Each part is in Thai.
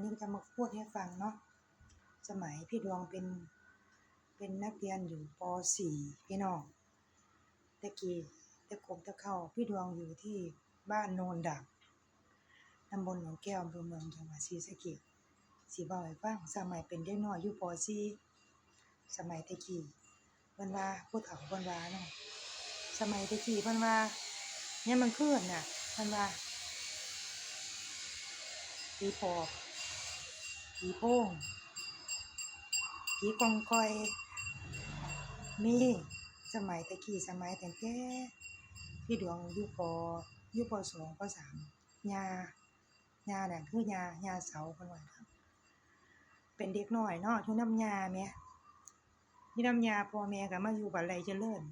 นนี้จะมาพูดให้ฟังเนาะ สมัยพี่ดวงเป็น เป็นนักเรียนอยู่ป .4 พี่น้องต่กี้ต่กบต่เข้าพี่ดวงอยู่ที่บ้านโนนดักตำบลหนองแก้วอำเภอเมืองจังหวัดศรีสะเกษสิเว้าให้ฟังสมัยเป็นเด็กน้อยอยู่ป .4 สมัยต่กี้เพิ่นว่าผู้เฒ่าเพิ่นว่าเนาะ สมัยต่กี้เพิ่นว่ายมกลางคืนน่ะเพิ่นว่าผีปอบ ผีโป่งผีกองกอย มีสมัยต่กี้สมัยตั้งแต่พี่ดวงยุคอยู่ปอยู่ป .2 ป .3 ย่าย่าน่ะคือยายาเสาเพิ่นว่าครับ เป็นเด็กน้อยเนาะอยู่นำยาแมอยู่นำยาพ่อแม่ก็มาอยู่บ้านไร่เจริญ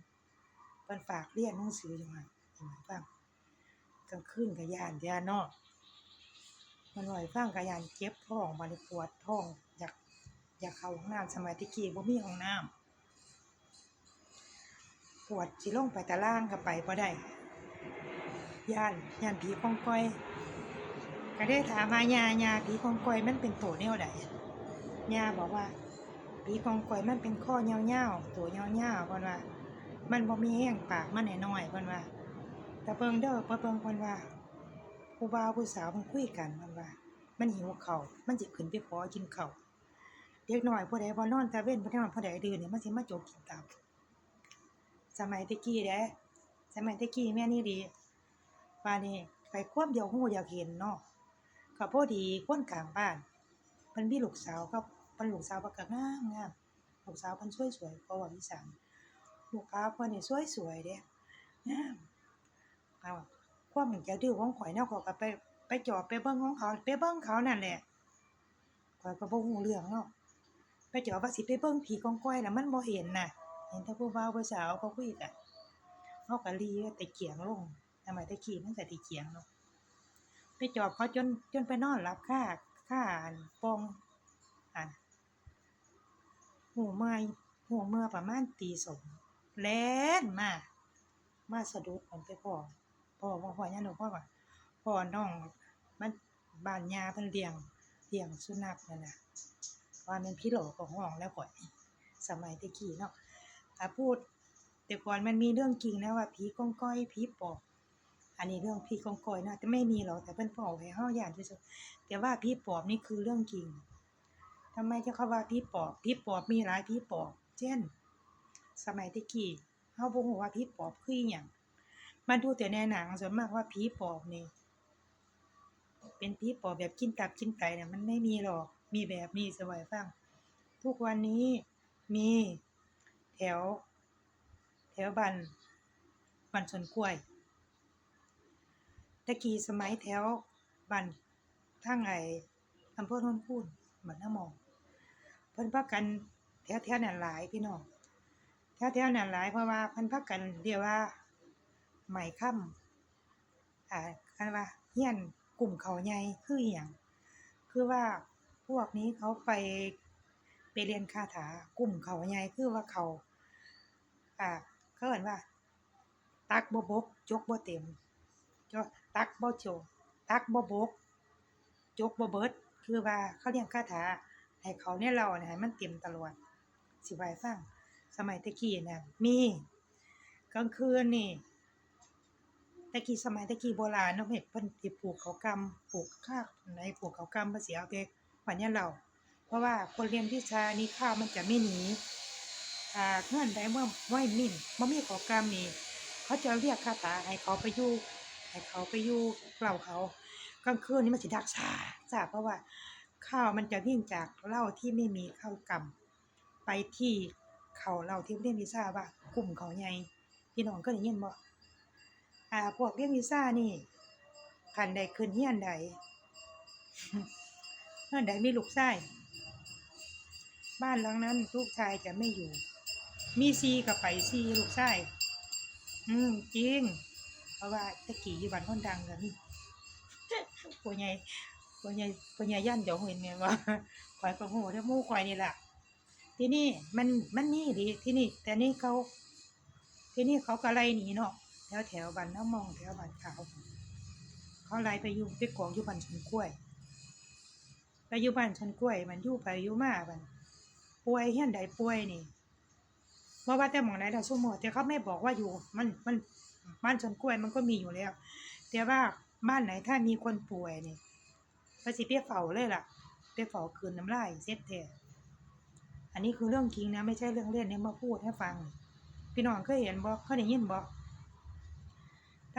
เพิ่นฝากเรียนหนังสืออยู่หั่นให้หมายฟังกลางคืนก็ย้านย้านเนาะเพิ่นเว้าให้ฟังก็ย้านเจ็บท้องบัดนี้ปวดท้อง อยากอยากเข้าห้องน้ำสมัยแต่กี้บ่มีห้องน้ำปวดสิลงไปตารางก็ไปบ่ได้ยานยานผีกองกอยก็ได้ถามว่ายายาผีกองกอยมันเป็นโตแนวใดยาบอกว่าผีกองกอยมันเป็นคอยาๆตัวยาๆเพิ่นว่า มันบ่มีแห้งปากมันน้อยๆเพิ่นว่าแต่เบิ่งเด้อบ่เบิ่งเพิ่นว่า ผู้บ่าวผู้สาวเพิ่นคุยกันเพิ่นว่า มันหิวข้ามันสิขึ้นไปขอกินเข้าเด็กน้อยผู้ใดบ่นอนตาเว้นบ่นอนผู้ใดดื่นนี่ยมันสิมาจกกินตับสมัยต่กี้เด้สมัยต่กี้แม่นอีหลีป่านนี้ไปความเดียวฮู้อยากเห็นเนาะก็พอดีคนข้างบ้านเพิ่นมีลูกสาวครับเพิ่นลูกสาวเพิ่นก็งามลูกสาวเพิ่นสวยๆเพราะว่าอีสานลูกค้าเพิ่นนี่สวยๆเด้งามเอา ความอยากดื้อของข้อยแนวข้อยก็ไปไปจอบไปเบิ่งของเขาไปเบิ่งเขานั่นแหละข้อยก็บ่รู้เรื่องเนาะไปจอบว่าสิไปเบิ่งผีกองก้อยน่ะมันบ่เห็นน่ะ เห็นแต่ผู้บ่าวผู้สาวเขาคุยกันเฮาก็หลีแต่เกียงลงสมัยแต่กี้มันก็สิเกียงเนาะไปจอบเขาจนจนไปนอนหลับค่าค่าอันปองอันหูเมื่อยหูเมื่อประมาณตีสองแลนมา มาสะดุดมันไปพอ พ่อบ่พ่อย่าหนูพ่อว่าพ่อน้องมันบ้านยาเพิ่นเลี้ยงเลี้ยงสุนัขนั่นน่ะว่าม่นพี่โหลก็ฮ้องแล้วข่อยสมัยต่กี้เนาะถ้าพูด แต่ก่อนมันมีเรื่องจริงนะว่าผีกองก้อยผีปอบอันนี้เรื่องผีกองก้อยนะแต่ไม่มีหรอกแต่เพิ่นเว้าให้เฮาย้านซื่อๆแต่ว่าผีปอบนี่คือเรื่องจริงทำไมจะเขาว่าผีปอบผีปอบมีหลายผีปอบ เช่น สมัยต่กี้เฮาบ่ฮู้ว่าผีปอบคืออิหยัง มันดูแต่ในหนังส่วนมากว่าผีปอบนี่เป็นผีปอบแบบกินตับกินไตเนี่ยมันไม่มีหรอก มีแบบนี้สว้าให้ฟัง ทุกวันนี้มีแถว แถวบ้านบ้านสนกล้วยต่กี้สมัยแถวบ้านทางไออำเภอโนนคูนบ้านนามองเพิ่นพากันแถวๆนั้นหลายพี่น้องแถวๆนั้นหลายเพราะว่าเพิ่นพากันเรียกว่า หมายค่ำอ่าคันว่าเฮียนกลุ่มเขาใหญ่คืออิหยังคือว่าพวกนี้เขาไปไปเรียนคาถากลุ่มเขาใหญ่คือว่าเขาอ่าเขาเอิ้นว่า ตักบ่บกจกบ่เต็มจกตักบ่โจตักบ่บกจกบ่เบิด คือว่าเขาเรียนคาถาให้เขาในเราน่ะให้มันเต็มตลอดสิเว้าให้ฟังสมัยต่กี้น่ะมีกลางคืนนี่ แต่กี้สมัยแต่กี้โบราณเนาะเฮ็ดเพิ่นสิปลูกเขากำปลูกข้าวไหนปลูกเขากำเพิ่นสิเอาไปขวัญญาเหล่าเพราะว่าคนเรียนวิชานี้ข้าวมันจะไม่หนีอ่าเฮือนใดเมื่อไหวมิ่นบ่มีข้ากำนี่เขาจะเรียกคาถาให้เขาไปอยู่ให้เขาไปอยู่เล่าเขากลางคืนนี่มันสิดักซาซาเพราะว่าข้าวมันจะวิ่งจากเหล้าที่ไม่มีข้าวกำไปที่เขาเหล้าที่เรียนวิชาว่ากลุ่มเขาใหญ่พี่น้องเคยได้ยินบ่ อ่าพวกเรียนวิชานี่คันใดขึ้นเฮียนใดเฮือนใดมีลูกชายบ้านหลังนั้นลูกชายจะไม่อยู่ มีซีก็ไปซีลูกชายอืมจริง เพราะว่าตะกี้อยู่บ้านคนดังก็มีพ่อใหญ่พ่อใหญ่พ่อใหญ่ย่านเดี๋ยวเห็นแม่นว่าข้อยก็ฮู้แต่หมู่ข้อยนี่แหละที่นี่มันมันมีดีที่นี่ แต่นี่เขา ที่นี่เขาก็ไล่หนีเนาะ แถวแถวบ้านน้ำมองแถวบ้านขาวเขาไล่ไปอยู่ไปกองอยู่บ้านสวนกล้วยไปอยู่บ้านชนกล้วย มันอยู่ไปอยู่มาบันป่วยเฮี้ยนใดป่วยนี่บ่ว่าแต่หมองไหนดอกสมมติแต่เขาไม่บอกว่าอยู่ มันมันบ้านชนกล้วยมันก็มีอยู่แล้ว แต่ว่าบ้านไหนถ้ามีคนป่วยนี่ก็สิไปเฝ้าเลยล่ะไปเฝ้าคืนน้ำลายเซ็ตแท้อันนี้คือเรื่องจริงนะ ไม่ใช่เรื่องเล่นเนี่ยมาพูดให้ฟัง พี่น้องเคยเห็นบ่เคยได้ยินบ่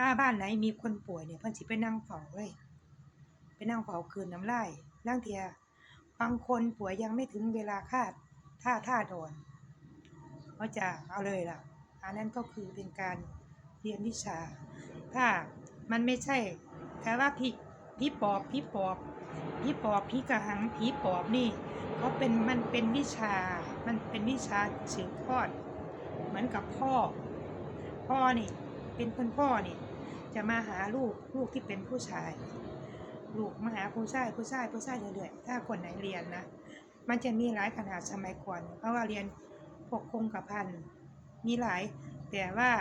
ถ้าบ้านไหนมีคนป่วยเนี่ยเพิ่นสิไปนั่งเฝ้าเลยไปนั่งเฝ้าคืนน้ำลายร่างเทียบางคนป่วยยังไม่ถึงเวลาคาดท่าท่าโดนเขาจะเอาเลยล่ะ อันนั้นก็คือเป็นการเรียนวิชา ถ้ามันไม่ใช่แต่ว่าพี่พี่ปอบพี่ปอบพี่ปอบพี่กระหังพี่ปอบนี่เขาเป็นมันเป็นวิชา มันเป็นวิชาสืบทอดเหมือนกับพ่อ พ่อนี่ เป็นคนพ่อนี่ จะมาหาลูกลูกที่เป็นผู้ชาย ลูกมาหาผู้ชายผู้ชายผู้ชายเรื่อยๆถ้าคนไหนเรียนนะมันจะมีหลายขนาดสมัยก่อนเพราะว่าเรียนพวกคงกับพันมีหลายแต่ว่า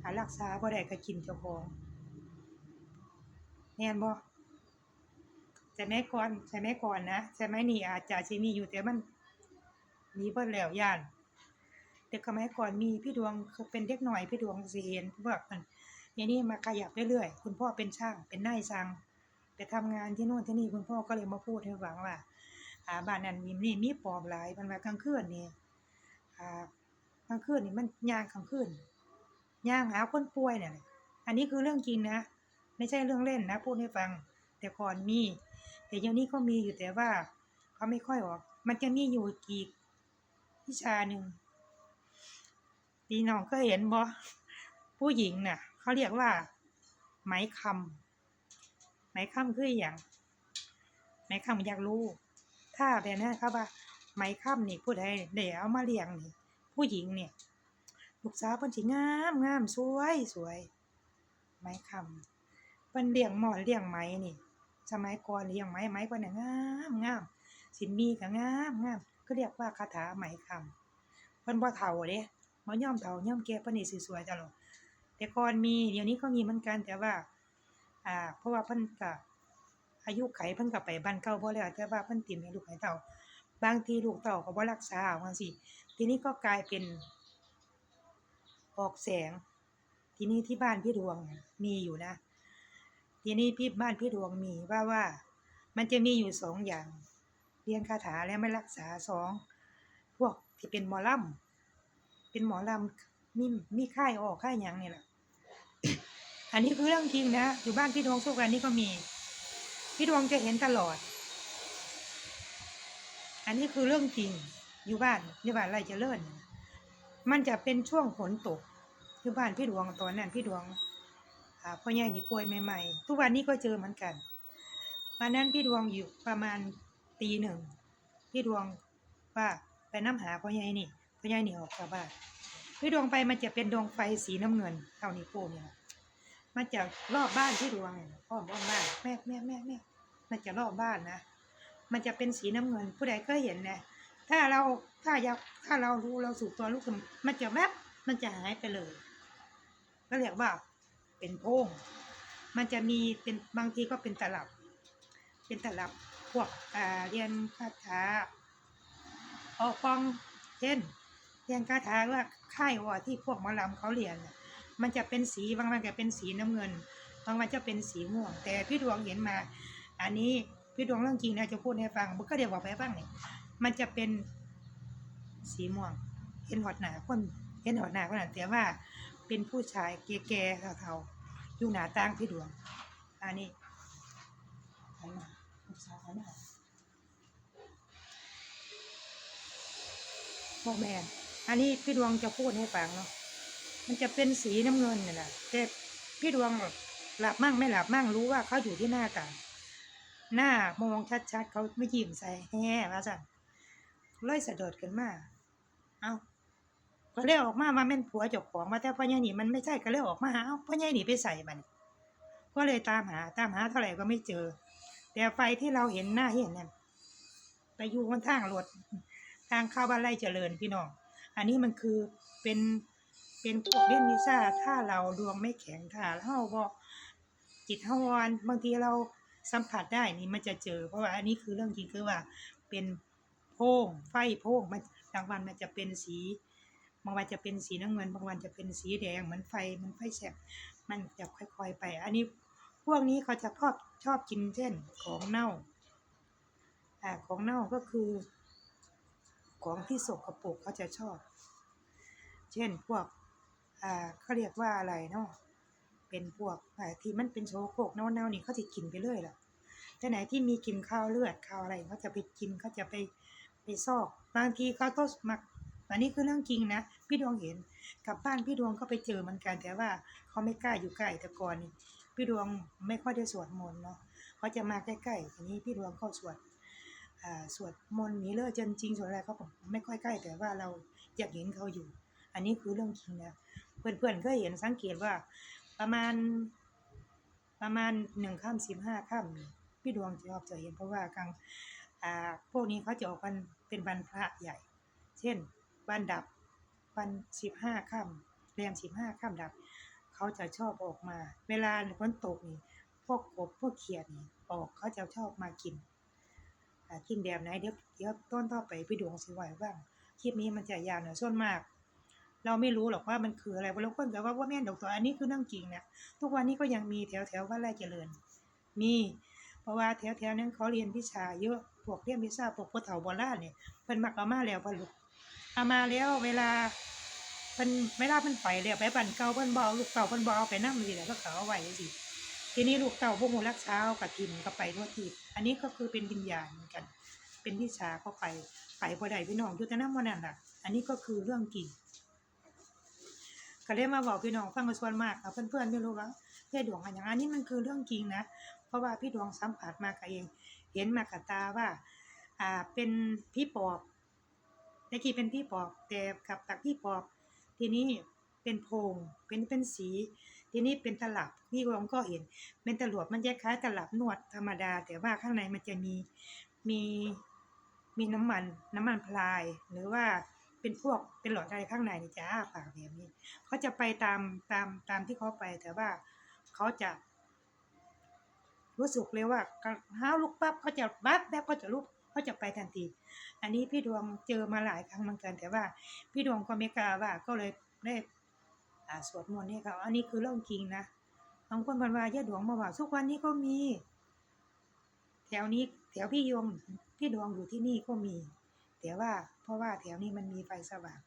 หารักษาบ่ได้ก็กินเจ้าของแน่นบ่แต่แม่ก่อนแต่แม่ก่อนนะแต่แม่นี่อาจจะสิมีอยู่แต่มันหนีเพิ่นแล้วย่านแต่สมัยก่อนมีพี่ดวงคือเป็นเด็กหน่อยพี่ดวงสิเห็นว่ามัน อย่างนี้มาขยับเรื่อยๆ คุณพ่อเป็นช่าง เป็นนายช่างไปทำงานที่โน่นที่นี่คุณพ่อก็เลยมาพูดให้ฟังว่าอ่าบ้านนั้นมีนี่มีปอบหลายมันว่ากลางคืนนี่อ่ากลางคืนนี่มันย่างกลางคืนย่างหาคนป่วยเนี่ยอันนี้คือเรื่องจริงนะ ไม่ใช่เรื่องเล่นนะ พูดให้ฟัง แต่ก่อนมี แต่เดี๋ยวนี้ก็มีอยู่แต่ว่าเขาไม่ค่อยออก มันจะมีอยู่อีกวิชาหนึ่งพี่น้องก็เห็นบ่ผู้หญิงน่ะ เขาเรียกว่า ไหมคำไหมคำคืออย่างไหมคำอยากรู้ ถ้าแบบนั้นครับว่า ไหมคำนี่ผู้ใดได้เอามาเลี้ยงนี่ ผู้หญิงเนี่ยลูกสาวเพิ่นสิงามงามสวยสวยไหมคำเพิ่นเลี้ยงหมอนเลี้ยงไหมนี่ สมัยก่อนเลี้ยงไหมไหมเพิ่นน่ะงามงามสินมีก็งามงามก็เรียกว่าคาถาไหมคำเพิ่นบ่เฒ่าเด้บ่ยอมเฒ่ายอมแก่เพิ่นนี่สิสวยตลอด แต่ก่อนมีเดี๋ยวนี้ก็มีเหมือนกันแต่ว่า อ่า เพราะว่าเพิ่นก็อายุไขเพิ่นก็ไปบ้านเก่าบ่แล้วแต่ว่าเพิ่นติมให้ลูกให้เต้าบางทีลูกเต้าก็บ่รักษาเอาจังซี่ทีนี้ก็กลายเป็น ออกแสง ทีนี้ที่บ้านพี่ดวงมีอยู่นะ ทีนี้พี่บ้านพี่ดวงมีว่าว่า มันจะมีอยู่สองอย่างเรียนคาถาแล้วไม่รักษาสองพวกที่เป็นหมอลำเป็นหมอลำมีมีค่ายออกค่ายยังนี่แหละ อันนี้คือเรื่องจริงนะ อยู่บ้านพี่ดวงทุกวันนี้ก็มี พี่ดวงจะเห็นตลอด อันนี้คือเรื่องจริง อยู่บ้านอยู่บ้านไรจะเลิ่นมันจะเป็นช่วงฝนตกอยู่บ้านพี่ดวงตอนนั้นพี่ดวงพ่อใหญ่นี่ป่วยใหม่ๆ ทุกวันนี้ก็เจอเหมือนกันวันนั้นพี่ดวงอยู่ประมาณตีหนึ่งพี่ดวงว่าไปน้ำหาพ่อใหญ่นี่พ่อใหญ่นี่ออกจากบ้านพี่ดวงไปมันจะเป็นดวงไฟสีน้ำเงินเท่านี้โป้เนี่ย มันจะรอบบ้านพี่ดวงเนี่ยพ่อมบ้านแม่แม่แม่แม่มันจะรอบบ้านนะ มันจะเป็นสีน้ำเงิน ผู้ใดก็เห็นนะ ถ้าเราถ้าอยากถ้าเรารู้เราสูบตัวลูกมันจะแวบมันจะหายไปเลย ก็เรียกว่าเป็นโพงมันจะมีเป็นบางทีก็เป็นตลับ เป็นตลับพวกอ่าเรียนคาถาออกฟองเช่น เรียนคาถาว่าค่ายว่าที่พวกมอลำเขาเรียนน่ะ มันจะเป็นสีบางวันก็เป็นสีน้ำเงิน บางวันจะเป็นสีม่วง แต่พี่ดวงเห็นมา อันนี้พี่ดวงเรื่องจริงนะจะพูดให้ฟังบุก็เดี๋ยวบอกไปบ้างนี่มันจะเป็นสีม่วง เห็นหอดหนาคนเห็นหอดหนาคนนั้นแต่ว่าเป็นผู้ชายแก่ๆเฒ่าๆอยู่หนาต่างพี่ดวง อันนี้หันมาลูกสาวหันมาพ่อแม่ อันนี้พี่ดวงจะพูดให้ฟังเนาะ มันจะเป็นสีน้ำเงินนี่แหละแต่พี่ดวงหลับมั่งไม่หลับมั่งรู้ว่าเขาอยู่ที่หน้าต่างหน้ามองชัดๆเขาไม่ยิ้มใส่แฮ่มาสั่นเลยสะเดิดขึ้นมาเอาก็เลยออกมาว่าแม่นผัวเจ้าของมาแต่พ่อใหญ่หนีมันไม่ใช่ก็เลยออกมาหาเอาพ่อใหญ่หนีไปใส่มันก็เลยตามหาตามหาเท่าไหร่ก็ไม่เจอ แต่ไฟที่เราเห็นหน้าเห็นนั่นไปอยู่บนทางรถทางเข้าบ้านไร่เจริญพี่น้อง อันนี้มันคือเป็น นพวกเล่นวิชาถ้าเราดวงไม่แข็งถ้าเราบอกจิตเฮาอ่อนบางทีเราสัมผัสได้นี่มันจะเจอ เพราะว่าอันนี้คือเรื่องจริงคือว่าเป็นโพงไฟโพงมันบางวันมันจะเป็นสีบางวันจะเป็นสีน้ำเงิน บางวันจะเป็นสีแดงเหมือนไฟมันไฟแฉกมันจะค่อยๆไป อันนี้พวกนี้เขาจะชอบชอบกินเช่นของเน่าอ่าของเน่าก็คือ ของที่สกปรกเขาจะชอบ เช่นพวก อ่าเขาเรียกว่าอะไรเนาะเป็นพวกอ่าที่มันเป็นโชโคกเน่าๆนี่เขาจะกินไปเรื่อยล่ะแต่ไหนที่มีกินข้าวเลือดข้าวอะไรเขาจะไปกินเขาจะไปไปซอก บางทีเขาก็มักอันนี้คือเรื่องจริงนะพี่ดวงเห็นกลับบ้านพี่ดวงก็ไปเจอเหมือนกันแต่ว่าเขาไม่กล้าอยู่ใกล้แต่ก่อนนี่พี่ดวงไม่ค่อยได้สวดมนต์เนาะเขาจะมาใกล้ๆทีนี้พี่ดวงก็สวดอ่าสวดมนต์นี้เลยจนจริงสวดอะไรเขาก็ไม่ค่อยใกล้แต่ว่าเราอยากเห็นเขาอยู่ อันนี้คือเรื่องจริงนะ เพื่อนๆเคยเห็นสังเกตว่า ประมาณ ประมาณหนึ่งค่ำสิบห้าค่ำนี่พี่ดวงจะออกจะเห็นเพราะว่ากลางอ่าพวกนี้เขาจะออกวันเป็นวันพระใหญ่ เช่นวันดับวันสิบห้าค่ำแรมสิบห้าค่ำดับ เขาจะชอบออกมา เวลาฝนตกนี่พวกกบพวกเขียดนี่ออกเขาจะชอบมากินกินแบบไหนเดี๋ยวเดี๋ยวต้นต่อไปพี่ดวงสิไหวบ้างคลิปนี้มันจะยาวหน่อยส่วนมาก เราไม่รู้หรอกว่ามันคืออะไรบางคนก็ว่าว่าแม่นดอกตัวอันนี้คือเรื่องจริงนะทุกวันนี้ก็ยังมีแถวแถววัดไร่เจริญ มี เพราะว่าแถวแถวๆนั้นเขาเรียนวิชาเยอะพวกเรียนวิชาพวกพุทธเถาโบราณเนี่ยเพิ่นมักเอามาแล้วเพิ่นลูกเอามาแล้วเวลาเพิ่นเวลาเพิ่นไปแล้วไปปั่นเก่าเพิ่นบอลูกเต่าเพิ่นบ่เอาไปนำสิแหละก็เขาเอาไว้จังซี่ทีนี้ลูกเต่าพวกหมูรักเช้ากับทิมก็ไปทั่วทิศอันนี้ก็คือเป็นวิญญาณเหมือนกัน เป็นวิชาเขาไปไปบ่ได้พี่น้องอยู่แต่นำบ่นั่นน่ะอันนี้ก็คือเรื่องจริง ก็เลยมาบอกพี่น้องฟังกันส่วนมากค่ะเพื่อนๆไม่รู้ว่าเพื่อดวงอะไรอย่างอันนี้มันคือเรื่องจริงนะเพราะว่าพี่ดวงสัมผัสมากับเอง เห็นมากับตาว่า อ่าเป็นพี่ปอบตะกี้เป็นพี่ปอบแต่กับจากพี่ปอบ ทีนี้เป็นโพรงเป็นเป็นสี ทีนี้เป็นตลับพี่ดวงก็เห็น เป็นตลวดมันจะคล้ายตลับนวดธรรมดา แต่ว่าข้างในมันจะมีมีมีน้ำมันน้ำมันพลายหรือว่า เป็นพวกเป็นหลอดอะไรข้างในนี่จะอ้าปากแบบนี้เขาจะไปตามตามตามที่เขาไปแต่ว่าเขาจะรู้สึกเลยว่าห้าวลุกปั๊บเขาจะบั๊บแบบก็จะลุกเขาจะไปทันที อันนี้พี่ดวงเจอมาหลายครั้งเหมือนกัน แต่ว่าพี่ดวงก็ไม่กล้าว่าก็เลยได้สวดมนต์ให้เขาอันนี้คือเรื่องจริงนะบางคนบอกว่าย่าดวงมาว่าทุกวันนี้ก็มี แถวนี้แถวพี่ยงพี่ดวงอยู่ที่นี่ก็มี แต่ว่า เพราะว่าแถวนี้มันมีไฟสว่าง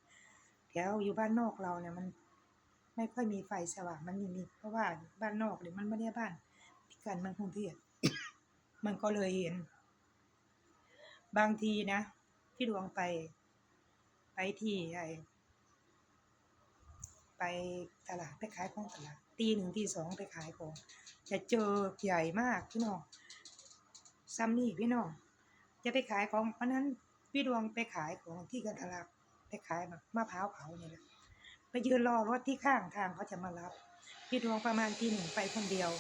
แถวอยู่บ้านนอกเราเนี่ยมันไม่ค่อยมีไฟสว่างมันมีมีเพราะว่าบ้านนอกเนี่ยมันไม่ได้บ้านพิการมืองกรุงเทพมันก็เลยเห็น บางทีนะพี่ดวงไป ไปที่ไอไปตลาดไปขายของตลาดตีหนึ่งตีสองไปขายของจะเจอใหญ่มากพี่น้องซ้ำนี่พี่น้องจะไปขายของเพราะนั้น พี่ดวงไปขายของที่กันทลักไปขายมะพร้าวเผาเนี่ยแหละไปยืนรอรถที่ข้างทางเขาจะมารับ พี่ดวงประมาณตีหนึ่งไปคนเดียว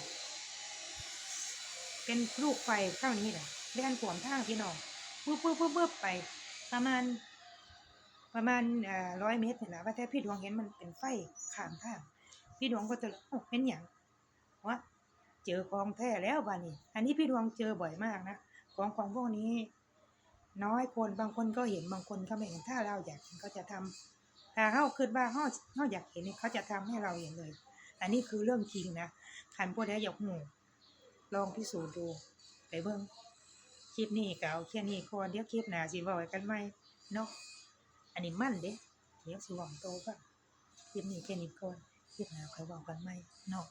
เป็นลูกไฟเท่านี้แหละเล่นขวมทางพี่น้องปุ๊บปุ๊บปุ๊บปุ๊บไป ประมาณ ประมาณเอ่อร้อยเมตรเนี่แหละว่าแต่พี่ดวงเห็นมันเป็นไฟข้างทาง พี่ดวงก็จะเป็นอย่างวะเจอของแท้แล้วบ้านี้ อันนี้พี่ดวงเจอบ่อยมากนะของของพวกนี้ น้อยคนบางคนก็เห็นบางคนก็ไม่เห็นถ้าเราอยากเห็นก็จะทำถ้าเขาคิดว่าเขาเขาอยากเห็นนี่เขาจะทำให้เราเห็นเลย อันนี้คือเรื่องจริงนะคันพวกนี้อยากหูลองพิสูจน์ดูไปเบิ่งคลิปนี้ก็เอาแค่นี้ก่อนเดี๋ยวคลิปหน้าสิเว้ากันใหมเนาะอันนี้มั่นเด้เดี๋ยวสิเว้าโตบ้างคลิปนี้แค่นี้ก่อนคลิปหน้าคอยเว้ากันใหมเนาะ